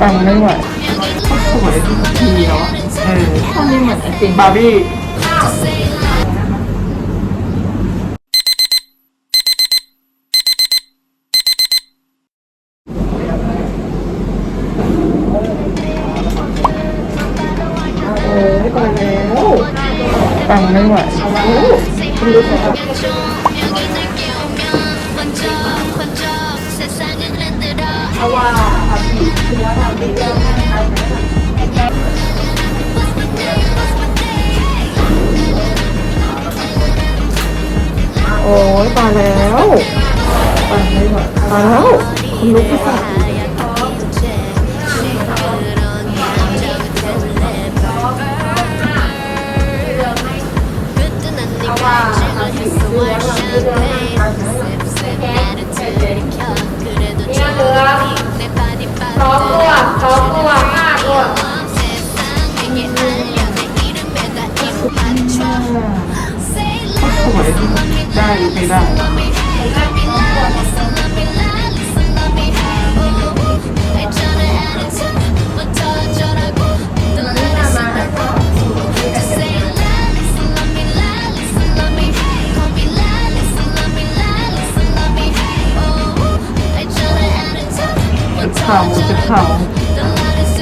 ปังไม่ไหวสวยทีเนาะเออตอนนี้เหมือนจริงบาร์บี้โอ้ยตายแล้วปังไม่ไหวคุณรู้ไหมครับ โอ้ยตายแล้วตายไม่ไหวตายแล้วคุณลุกที่สัตว์ส วยได้ไม่ได้จุดเข่าจุดเข่า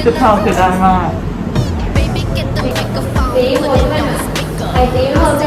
จุดเข่าเสียดายมากสีหมดเลยไ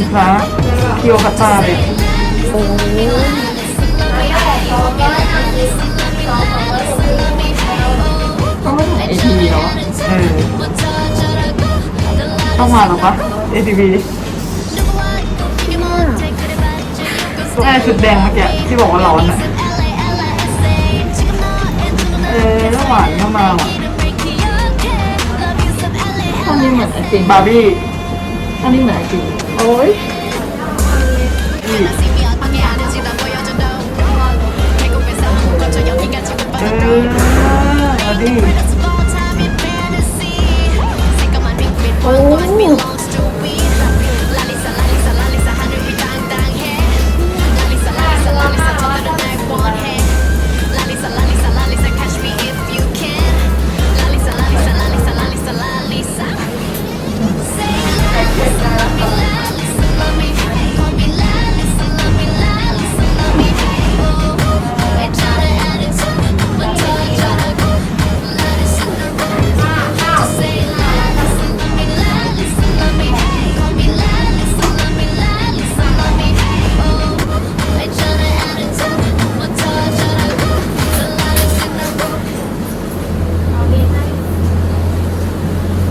ณพระเคียวคาตาเลยต้องมาถ่ายเอทีวีเนาะเออต้องมาหรอปะเอทีวีแม่ชุดแดงเมื่อกี้ที่บอกว่าร้อนอะเออแล้วหวานก็มาว่ะตอนนี้เหมือนจริงบาร์บี้ตอนนี้เหมือนจริง โอ้ย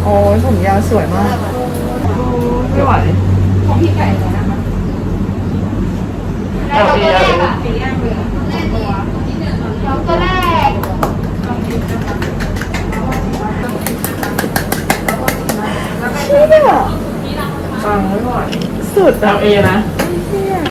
อ้ยผมยาวสวยมากไม่ไหวของพี่ไก่เลยนะคะเอาดีเอาดีสองตัวแรกเชี่ยฟังไม่ไหวสุดเอาเอนะ